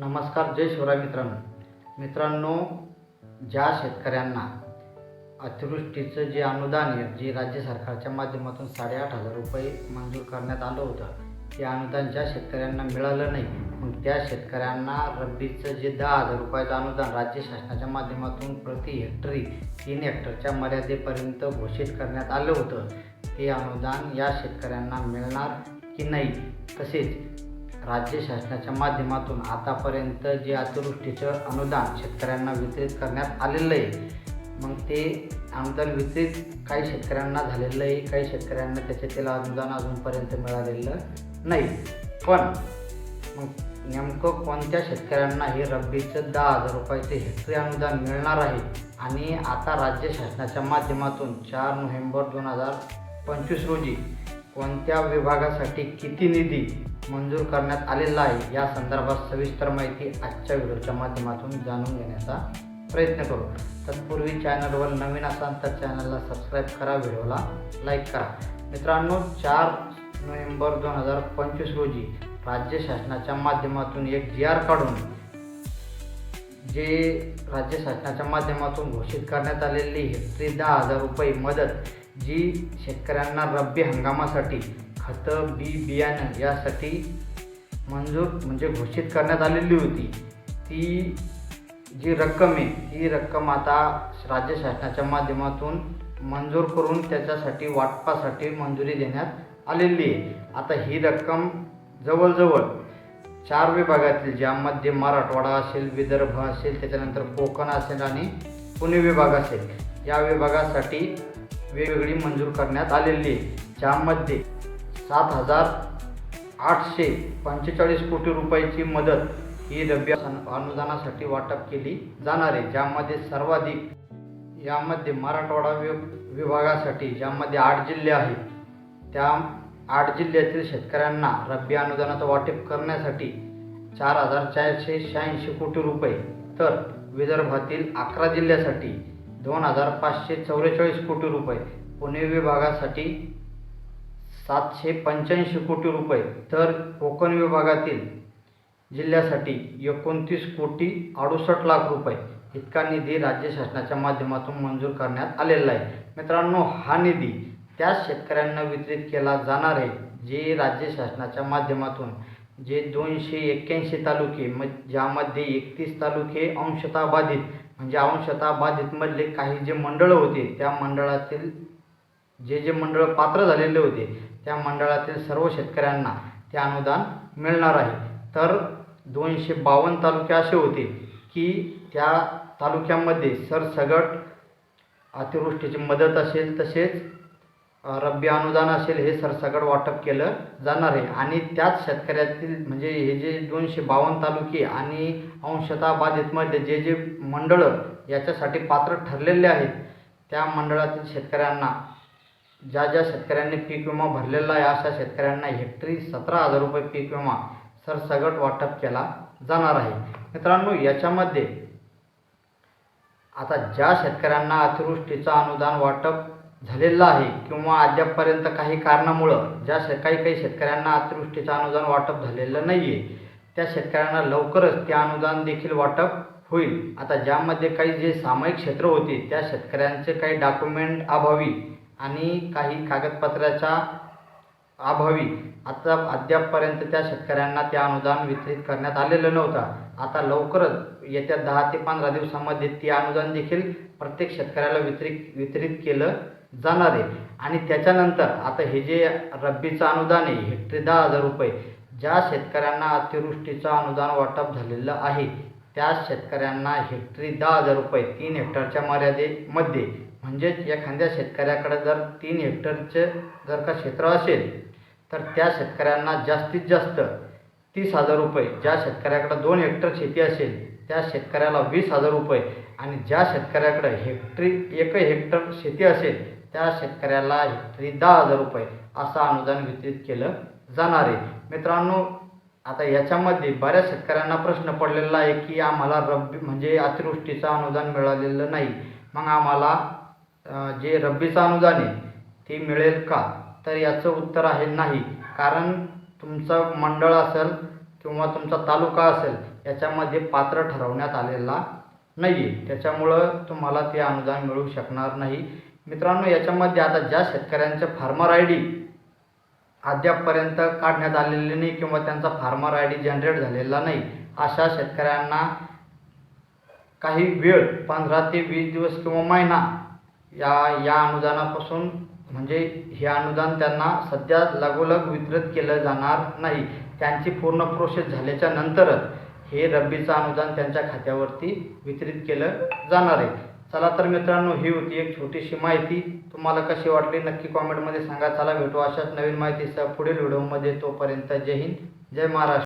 नमस्कार जय शिवराय मित्रांनो. मित्रांनो ज्या शेतकऱ्यांना अतिवृष्टीचं जे अनुदान आहे जे राज्य सरकारच्या माध्यमातून साडेआठ हजार रुपये मंजूर करण्यात आलं होतं ते अनुदान ज्या शेतकऱ्यांना मिळालं नाही मग त्या शेतकऱ्यांना रब्बीचं जे दहा हजार रुपयाचं अनुदान राज्य शासनाच्या माध्यमातून प्रति हेक्टरी तीन हेक्टरच्या मर्यादेपर्यंत घोषित करण्यात आलं होतं ते अनुदान या शेतकऱ्यांना मिळणार की नाही? तसेच राज्य शासनाच्या माध्यमातून आतापर्यंत जे अतिवृष्टीचं अनुदान शेतकऱ्यांना वितरित करण्यात आलेलं आहे मग ते अनुदान वितरित काही शेतकऱ्यांना झालेलं आहे काही शेतकऱ्यांना त्याच्यातील अनुदान अजूनपर्यंत मिळालेलं नाही. पण मग नेमकं कोणत्या शेतकऱ्यांना हे रब्बीचं दहा हजार रुपयाचे हेक्टरी अनुदान मिळणार आहे? आणि आता राज्य शासनाच्या माध्यमातून चार नोव्हेंबर दोन हजार पंचवीस रोजी कोणत्या विभागासाठी किती निधी मंजूर करण्यात आलेला आहे? या संदर्भात सविस्तर माहिती आजच्या व्हिडिओच्या माध्यमातून जाणून घेण्याचा प्रयत्न करू. तत्पूर्वी चॅनलवर नवीन असाल तर चॅनलला सबस्क्राईब करा व्हिडिओला लाईक करा. मित्रांनो चार नोव्हेंबर दोन हजार पंचवीस रोजी राज्य शासनाच्या माध्यमातून एक जी आर काढून जे राज्य शासनाच्या माध्यमातून घोषित करण्यात आलेली हेक्टरी दहा हजार रुपये मदत जी शेतकऱ्यांना रब्बी हंगामासाठी खतं बी बियाणं यासाठी मंजूर म्हणजे घोषित करण्यात आलेली होती. ती जी रक्कम आहे ती रक्कम आता राज्य शासनाच्या माध्यमातून मंजूर करून त्याच्यासाठी वाटपासाठी मंजुरी देण्यात आलेली आहे. आता ही रक्कम जवळजवळ चार विभागातील ज्यामध्ये मराठवाडा असेल विदर्भ असेल त्याच्यानंतर कोकण असेल आणि पुणे विभाग असेल या विभागासाठी वेगवेगळी मंजूर करण्यात आलेली ज्यामध्ये सात हजार आठशे पंचेचाळीस कोटी रुपयाची मदत ही रब्बी अनुदानासाठी वाटप केली जाणार आहे. ज्यामध्ये सर्वाधिक यामध्ये मराठवाडा वि विभागासाठी ज्यामध्ये आठ जिल्हे आहेत त्या आठ जिल्ह्यातील शेतकऱ्यांना रब्बी अनुदानाचं वाटप करण्यासाठी चार हजार चारशे शहाऐंशी कोटी रुपये. तर विदर्भातील अकरा जिल्ह्यासाठी दोन हजार पाचशे चौवेचाळीस कोटी रुपये. पुणे विभागासाठी सातशे पंच्याऐंशी कोटी रुपये. तर कोकण विभागातील जिल्ह्यासाठी एकोणतीस कोटी अडुसष्ट लाख रुपये. इतका निधी राज्य शासनाच्या माध्यमातून मंजूर करण्यात आलेला आहे. मित्रांनो हा निधी त्या शेतकऱ्यांना वितरित केला जाणार आहे जे राज्य शासनाच्या माध्यमातून. जे दोनशे एक्क्याऐंशी तालुके म ज्यामध्ये एकतीस तालुके अंशतः बाधित म्हणजे अंशतः बाधितमधले काही जे मंडळं होते त्या मंडळातील जे जे मंडळ पात्र झालेले होते त्या मंडळातील सर्व शेतकऱ्यांना ते अनुदान मिळणार आहे. तर दोनशे बावन्न तालुके असे होते की त्या तालुक्यामध्ये सरसगट अतिवृष्टीची मदत असेल तसेच रब्बी अनुदान असेल हे सरसगट वाटप केलं जाणार आहे. आणि त्याच शेतकऱ्यातील म्हणजे हे जे दोनशे बावन्न तालुके आणि अंशतः बाधितमध्ये जे जे मंडळं याच्यासाठी पात्र ठरलेले आहेत त्या मंडळातील शेतकऱ्यांना ज्या ज्या शेतकऱ्यांनी पीक विमा भरलेला आहे अशा शेतकऱ्यांना हेक्टरी सतरा हजार रुपये पीक विमा सरसगट वाटप केला जाणार आहे. मित्रांनो याच्यामध्ये आता ज्या शेतकऱ्यांना अतिवृष्टीचं अनुदान वाटप झालेलं आहे किंवा अद्यापपर्यंत काही कारणामुळं ज्या शे काही काही शेतकऱ्यांना अतिवृष्टीचं अनुदान वाटप झालेलं नाही आहे त्या शेतकऱ्यांना लवकरच ते अनुदान देखील वाटप होईल. आता ज्यामध्ये काही जे सामायिक क्षेत्र होते त्या शेतकऱ्यांचे काही डॉक्युमेंट अभावी आणि काही कागदपत्राच्या अभावी आता अद्यापपर्यंत त्या शेतकऱ्यांना ते अनुदान वितरित करण्यात आलेलं नव्हतं. आता लवकरच येत्या दहा ते पंधरा दिवसामध्ये ते अनुदान देखील प्रत्येक शेतकऱ्याला वितरित वितरित केलं जाणार आहे. आणि त्याच्यानंतर आता हे जे रब्बीचं अनुदान आहे हेक्टरी दहा हजार रुपये ज्या शेतकऱ्यांना अतिवृष्टीचं अनुदान वाटप झालेलं आहे त्या शेतकऱ्यांना हेक्टरी दहा हजार रुपये तीन हेक्टरच्या मर्यादेमध्ये. म्हणजेच एखाद्या शेतकऱ्याकडे जर तीन हेक्टरचं जर का क्षेत्र असेल तर त्या शेतकऱ्यांना जास्तीत जास्त तीस हजार रुपये. ज्या शेतकऱ्याकडं दोन हेक्टर शेती असेल त्या शेतकऱ्याला वीस हजार रुपये. आणि ज्या शेतकऱ्याकडं हेक्टरी एक हेक्टर शेती असेल त्या शेतकऱ्याला हेक्टरी दहा हजार रुपये असं अनुदान वितरित केलं जाणार आहे. मित्रांनो आता याच्यामध्ये बऱ्याच शेतकऱ्यांना प्रश्न पडलेला आहे की आम्हाला रब्बी म्हणजे अतिवृष्टीचं अनुदान मिळालेलं नाही. मग आम्हाला जे रब्बीचं अनुदान आहे ते मिळेल का? तर याचं उत्तर आहे नाही. कारण तुमचं मंडळ असेल किंवा तुमचा तालुका असेल याच्यामध्ये पात्र ठरवण्यात आलेला नाही आहे त्याच्यामुळं तुम्हाला ते अनुदान मिळू शकणार नाही. मित्रांनो याच्यामध्ये आता ज्या शेतकऱ्यांचे फार्मर आय डी अद्यापपर्यंत काढण्यात आलेले नाही किंवा त्यांचा फार्मर आय डी जनरेट झालेला नाही अशा शेतकऱ्यांना काही वेळ पंधरा ते वीस दिवस किंवा महिना या या अनुदानापासून म्हणजे हे अनुदान त्यांना सध्या लगोलग वितरित केलं जाणार नाही. त्यांची पूर्ण प्रोसेस झाल्याच्या नंतरच हे रब्बीचं अनुदान त्यांच्या खात्यावरती वितरित केलं जाणार आहे. चला तर मित्रांनो ही होती एक छोटीशी माहिती. तुम्हाला कशी वाटली नक्की कॉमेंटमध्ये सांगा. चला भेटू अशाच नवीन माहितीसह पुढील व्हिडिओमध्ये तोपर्यंत जय हिंद जय महाराष्ट्र.